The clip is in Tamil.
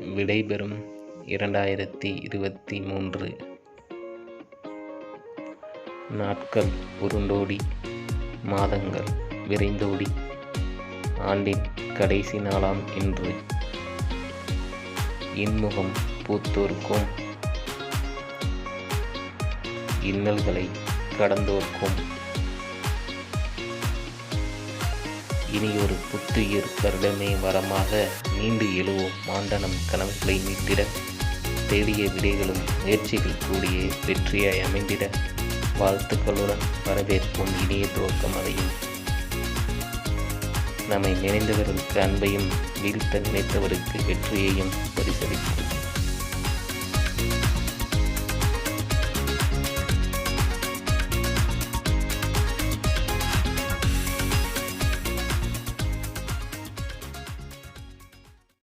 விடைபெறும். இரண்டாயிரத்தி இருபத்தி மூன்று. நாட்கள் உருண்டோடி மாதங்கள் விரைந்தோடி ஆண்டின் கடைசி நாளாம் இன்று. இன்முகம் பூத்தோர்க்கும் இன்னல்களை கடந்தோர்க்கும். இனியொரு புத்துயிர் வருடமே வரமாக நீண்டு எழுவோம். மாண்டனம் கனவுகளை மீட்டிட. தேடிய விடைகளும் முயற்சிகள் கூடிய வெற்றியாய் அமைந்திட. வாழ்த்துக்களுடன் வரவேற்போம் இனிய துவக்கம் அதையும். நம்மை நினைந்தவர்களுக்கு அன்பையும் வீழ்த்த நினைத்தவருக்கு வெற்றியையும் பரிசளிப்போம்.